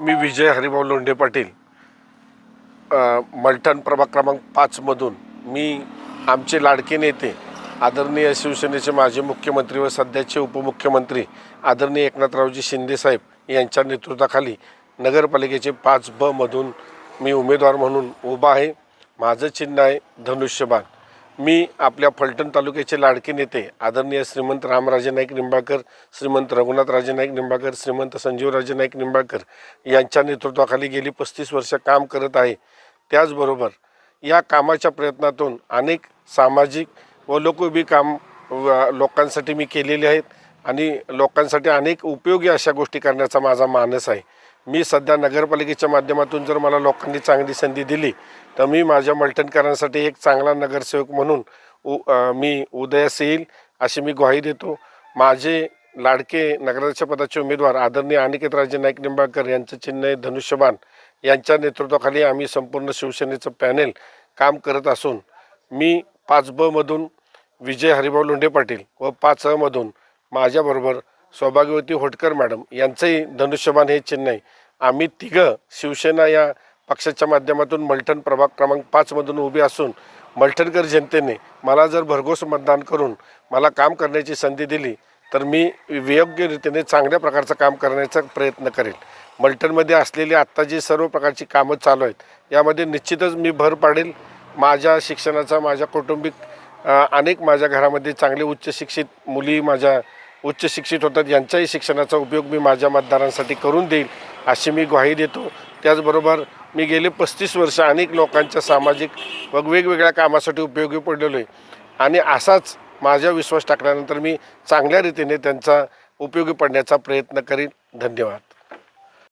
मी विजय हरिभाऊ लोंढे पाटील. अ, मलठण प्रभाग क्रमांक पाचमधून मी आमचे लाडके नेते आदरणीय शिवसेनेचे माजी मुख्यमंत्री व सध्याचे उपमुख्यमंत्री आदरणीय एकनाथरावजी शिंदेसाहेब यांच्या नेतृत्वाखाली नगरपालिकेचे पाच ब मधून मी उमेदवार म्हणून उभा आहे. माझं चिन्ह आहे धनुष्यबाण. मी आपल्या फलटण तालुक्याचे लाडके नेते आदरणीय श्रीमंत रामराजे नाईक निंबाळकर श्रीमंत रघुनाथ राजे नाईक निंबाळकर श्रीमंत संजीवराजे नाईक निंबाळकर यांच्या नेतृत्वाखाली गेली पस्तीस वर्ष काम करत आहे. त्याचबरोबर या कामाच्या प्रयत्नातून अनेक सामाजिक व लोकोभी काम व लोकांसाठी मी केलेले आहेत आणि लोकांसाठी अनेक उपयोगी अशा गोष्टी करण्याचा माझा मानस आहे. मी सध्या नगरपालिकेच्या माध्यमातून जर मला लोकांनी चांगली संधी दिली तर मी माझ्या मलटणकरांसाठी एक चांगला नगरसेवक म्हणून उ मी उदयास येईल अशी मी ग्वाही देतो. माझे लाडके नगराध्यक्ष पदाचे उमेदवार आदरणीय अनिकेतराजे नाईक निंबाळकर यांचं चिन्ह आहे धनुष्यबाण. यांच्या नेतृत्वाखाली आम्ही संपूर्ण शिवसेनेचं पॅनेल काम करत असून मी पाच ब मधून विजय हरिभाऊ लोंढे पाटील व पाच अ मधून माझ्याबरोबर सौभाग्यवती होटकर मॅडम यांचंही धनुष्यबाण हे चिन्ह आहे. आम्ही तिघं शिवसेना या पक्षाच्या माध्यमातून मलठण प्रभाग क्रमांक पाचमधून उभी असून मलठणकर जनतेने मला जर भरघोस मतदान करून मला काम करण्याची संधी दिली तर मी वियोग्य रीतीने चांगल्या प्रकारचं काम करण्याचा प्रयत्न करेल. मलठणमध्ये असलेली आत्ता जी सर्व प्रकारची कामं चालू आहेत यामध्ये निश्चितच मी भर पाडेल. माझ्या शिक्षणाचा माझ्या कौटुंबिक अनेक माझ्या घरामध्ये चांगले उच्च शिक्षित मुली माझ्या उच्च शिक्षित होतात यांच्याही शिक्षणाचा उपयोग मी माझ्या मतदारांसाठी करून देईल अशी मी ग्वाही देतो. त्याचबरोबर मी गेले पस्तीस वर्ष अनेक लोकांच्या सामाजिक व वेगवेगळ्या कामासाठी उपयोगी पडलेलो आहे. आणि असाच माझ्या विश्वास टाकल्यानंतर मी चांगल्या रीतीने त्यांचा उपयोगी पडण्याचा प्रयत्न करीन. धन्यवाद.